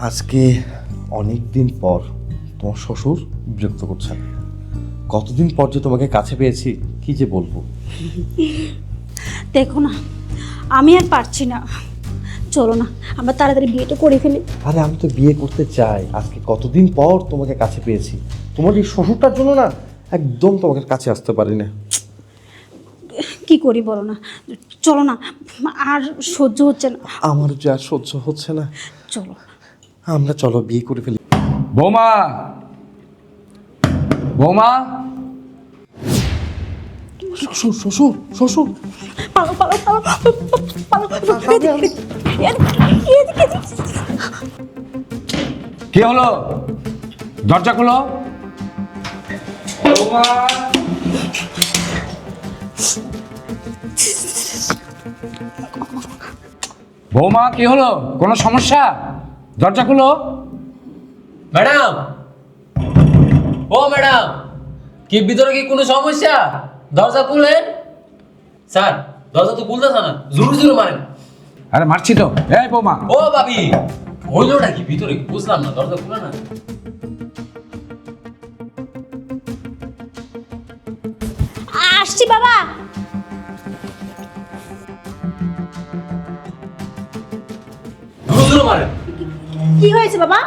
আজকে অনেক দিন পর তোমার শ্বশুর বিরক্ত করছেন কতদিন পর যে তোমাকে কাছে পেয়েছি কি যে বলব? দেখো না আমি আর পারছি না। চলো না আমরা তাড়াতাড়ি বিয়েটা করে ফেলি। আরে আমি তো বিয়ে করতে চাই। আজকে কতদিন পর তোমাকে কাছে পেয়েছি? তোমার এই শ্বশুরটার জন্য না একদম তোমাকে কাছে আসতে পারি না কি করি বলো না? চলো না আর সহ্য হচ্ছে না। আমার যে আর সহ্য হচ্ছে না। চলো। আমরা চলো বিয়ে করে ফেলি। বৌমা! বৌমা! শ্বশুর শ্বশুর শ্বশুর। পালো পালো পালো পালো এদিকে, এদিকে, এদিকে, এদিকে। কি হলো? দরজা খুলো। বৌমা! বৌমা কি হলো? কোনো সমস্যা? দরজা খুলো। ম্যাডাম। ও ম্যাডাম। কি ভিতরে কি কোনো সমস্যা? দরজা খুলেন। স্যার দরজা তো খুলতেছে না। জোরে জোরে মারেন। আরে মারছি তো। এই বৌমা। ও ভাবি হইলোটা কি ভিতরে? বুঝলাম না দরজা খুলে না। আসছি বাবা। জোরে জোরে মারেন। কি হয়েছে বাবা?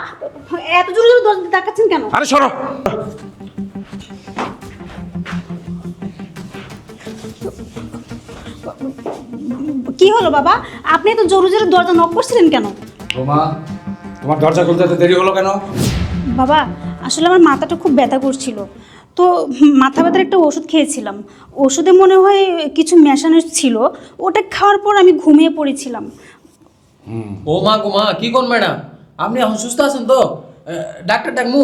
এত জোরে জোরে দরজা দেখাচ্ছেন কেন? আরে সরো। কি হলো বাবা? আপনি তো জোরে জোরে দরজা নক করছিলেন কেন? বৌমা তোমার দরজা খুলতে এত দেরি হলো কেন? বাবা আসলে আমার মাথাটা খুব ব্যথা করছিল। তো মাথা ব্যথার একটা ওষুধ খেয়েছিলাম। ওষুধে মনে হয় কিছু মেশানো ছিল। ওটা খাওয়ার পর আমি ঘুমিয়ে পড়েছিলাম। ও মা গো মা কি কোন ম্যাডাম? আপনি এখন সুস্থ আছেন তো? ডাক্তার ডাকমু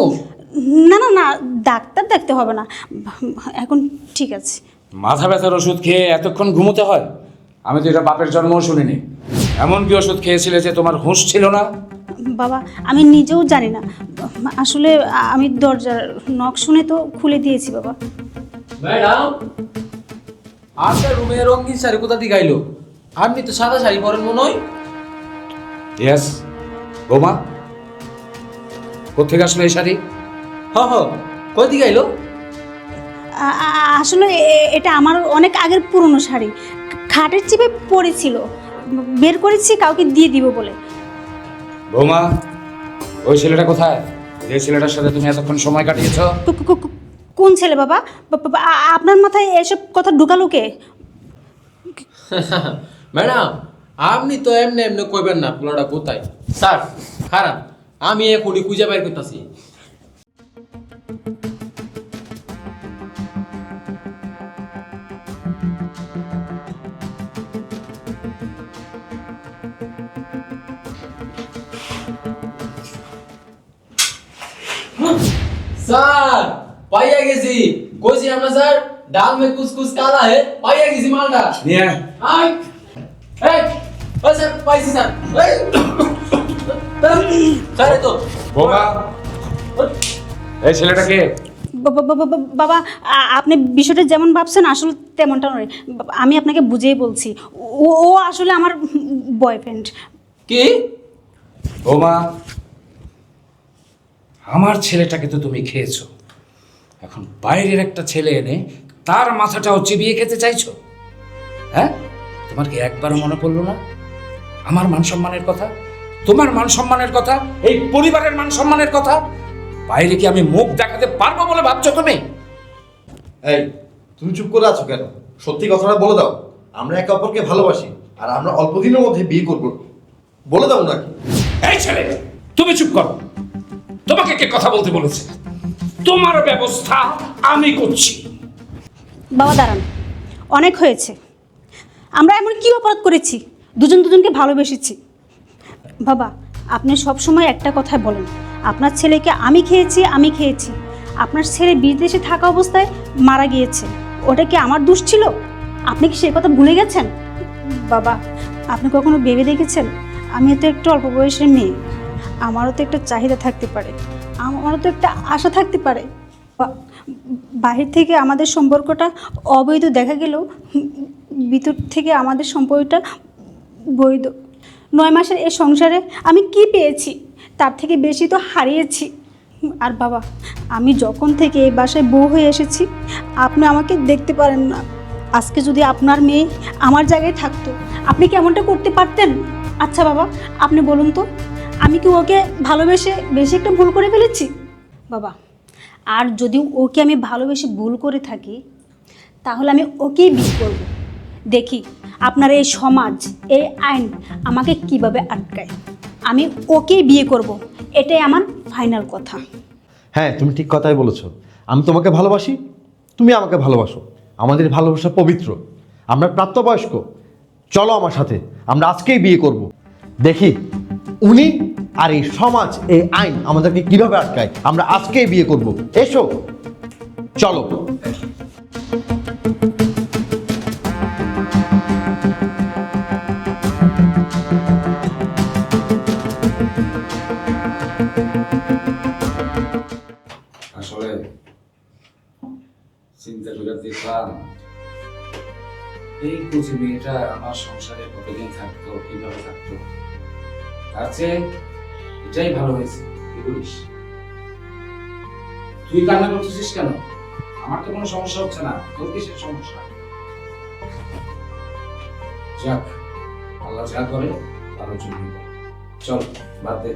না না না ডাক্তার দেখতে হবে না। এখন ঠিক আছে। মাথা ব্যথার ওষুধ খেয়ে এতক্ষণ ঘুমোতে হয়? আমি তো এটা বাপের জন্মও শুনিনি। এমন কি ওষুধ খেয়েছিলে যে তোমার হুঁশ ছিল না? বাবা আমি নিজেও জানি না। আসলে আমি দরজার নখ শুনে তো খুলে দিয়েছি বাবা। ম্যাডাম আপনার রুমে রঙিন শাড়ি কোথা থেকে আইলো? আপনি তো সাদা শাড়ি পরেন মনে হয়। ইয়েস বৌমা কোথেকে আসলো এই শাড়ি? হ হ কই দিকে আইলো? আ- আসলে এ- এটা আমার অনেক আগের পুরনো শাড়ি। খাটের চিপে পড়েছিল। বের করেছি কাউকে দিয়ে দিব বলে। বৌমা ওই ছেলেটা কোথায়? যে ছেলেটার সাথে তুমি এতক্ষণ সময় কাটিয়েছো? কোন ছেলে বাবা? আপনার মাথায় এসব কথা ঢুকালো কে? ম্যাডাম আপনি তো এমনি এমনি কইবেন না পোলাটা কোথায়? স্যার খারাপ আমি এখনই খুঁজে বের করতেছি। স্যার পাইয়া গেছি। কইছি আমরা স্যার ডাল মে কুছ কুছ কালা হে পাইয়া গেছি মালটা। নিয়ে আই এই স্যার পাইছি স্যার স্যার তো বৌমা এই বা- বা- বাবা আপনি বিষয়টা যেমন ভাবছেন আসলে তেমনটা নয়। আমি আপনাকে বুঝেই বলছি। ও ও আসলে আমার বয়ফ্রেন্ড কি? বৌমা আমার ছেলেটাকে তো তুমি খেয়েছো। এখন বাইরের একটা ছেলে এনে তার মাথাটাও চিবিয়ে খেতে চাইছো? হ্যাঁ? তোমার কি একবারও মনে পড়ল না? আমার মান সম্মানের কথা তোমার মান সম্মানের কথা এই পরিবারের মান সম্মানের কথা বাইরে কি আমি মুখ দেখাতে পারব বলে ভাবছ তুমি? এই তুমি চুপ করে আছো কেন? সত্যি কথাটা বলে দাও। আমরা একে অপরকে ভালোবাসি আর আমরা অল্প দিনের মধ্যে বিয়ে করব। বলে দাও নাকি এই ছেলে তুমি চুপ করো। তোমাকে কে কথা বলতে বলেছে? তোমার ব্যবস্থা আমি করছি। বাবা দাঁড়ান। অনেক হয়েছে। আমরা এমন কি অপরাধ করেছি? দুজন দুজনকে ভালোবেসেছি। বাবা, আপনি সব সময় একটা কথাই বলেন, আপনার ছেলেকে আমি খেয়েছি আমি খেয়েছি। আপনার ছেলে বিদেশে থাকা অবস্থায় মারা গিয়েছে। ওটা কি আমার দোষ ছিল? আপনি কি সেই কথা ভুলে গেছেন? বাবা, আপনি কখনো ভেবে দেখেছেন? আমি তো একটু অল্প বয়সের মেয়ে। আমারও তো একটা চাহিদা থাকতে পারে। আমারও তো একটা আশা থাকতে পারে। বাহির থেকে আমাদের সম্পর্কটা অবৈধ দেখা গেলেও, ভিতর থেকে আমাদের সম্পর্কটা বৈধ। নয় মাসের এই সংসারে আমি কি পেয়েছি? তার থেকে বেশি তো হারিয়েছি। আর বাবা, আমি যখন থেকে এই বাসায় বউ হয়ে এসেছি, আপনি আমাকে দেখতে পারেন না। আজকে যদি আপনার মেয়ে আমার জায়গায় থাকতো, আপনি কেমনটা করতে পারতেন? আচ্ছা বাবা, আপনি বলুন তো, আমি কি ওকে ভালোবেসে বেশি একটা ভুল করে ফেলেছি? বাবা, আর যদি ওকে আমি ভালোবেসে ভুল করে থাকি, তাহলে আমি ওকেই বিয়ে করব। দেখি আপনার এই সমাজ, এই আইন আমাকে কীভাবে আটকায়? আমি ওকেই বিয়ে করব, এটাই আমার ফাইনাল কথা। হ্যাঁ তুমি ঠিক কথাই বলেছ। আমি তোমাকে ভালোবাসি, তুমি আমাকে ভালোবাসো। আমাদের ভালোবাসা পবিত্র। আমরা প্রাপ্তবয়স্ক। চলো আমার সাথে, আমরা আজকেই বিয়ে করব। দেখি, উনি আর এই সমাজ, এই আইন আমাদেরকে কীভাবে আটকায়? আমরা আজকেই বিয়ে করব। এসো, চলো। চিন্তা করে দেখলাম এই কুচি মেয়েটা আমার সংসারে কতদিন থাকতো, কীভাবে থাকতো? তার চেয়ে এটাই ভালো হয়েছে, কি বলিস? তুই কান্না করতেছিস কেন? আমার তো কোনো সমস্যা হচ্ছে না, তোর কিসের সমস্যা? যাক, আল্লাহ যা করে ভালোর জন্য চল, বাদ দে।